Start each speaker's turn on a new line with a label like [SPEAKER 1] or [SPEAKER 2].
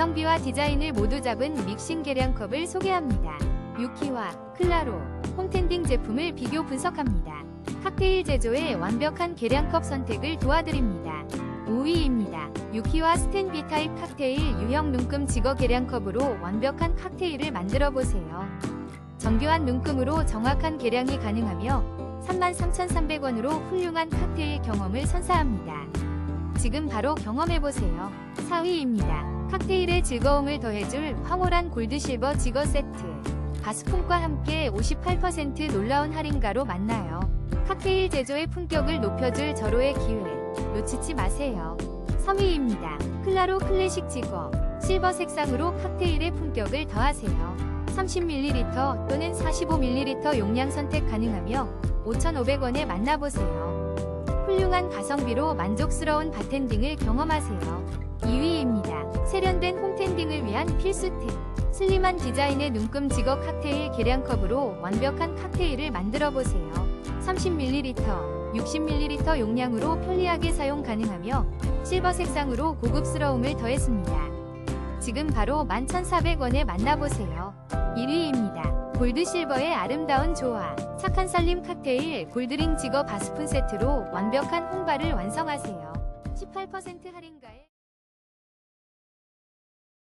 [SPEAKER 1] 가성비와 디자인을 모두 잡은 믹싱 계량컵을 소개합니다. 유키와 클라로, 홈텐딩 제품을 비교 분석합니다. 칵테일 제조에 완벽한 계량컵 선택을 도와드립니다. 5위입니다. 유키와 스탠비 타입 칵테일 유형 눈금 지거 계량컵으로 완벽한 칵테일을 만들어 보세요. 정교한 눈금으로 정확한 계량이 가능하며 33,300원으로 훌륭한 칵테일 경험을 선사합니다. 지금 바로 경험해보세요. 4위입니다. 칵테일의 즐거움을 더해줄 황홀한 골드실버 지거 세트. 바스품과 함께 58% 놀라운 할인가로 만나요. 칵테일 제조의 품격을 높여줄 절호의 기회. 놓치지 마세요. 3위입니다. 클라로 클래식 지거. 실버 색상으로 칵테일의 품격을 더하세요. 30ml 또는 45ml 용량 선택 가능하며 5,500원에 만나보세요. 훌륭한 가성비로 만족스러운 바텐딩을 경험하세요. 2위입니다. 세련된 홈텐딩을 위한 필수템. 슬림한 디자인의 눈금 지거 칵테일 계량컵으로 완벽한 칵테일을 만들어 보세요. 30ml, 60ml 용량으로 편리하게 사용 가능하며 실버 색상으로 고급스러움을 더했습니다. 지금 바로 11,400원에 만나보세요. 1위입니다. 골드 실버의 아름다운 조화. 착한 살림 칵테일 골드링 지거 바스푼 세트로 완벽한 홍발을 완성하세요. 18% 할인가에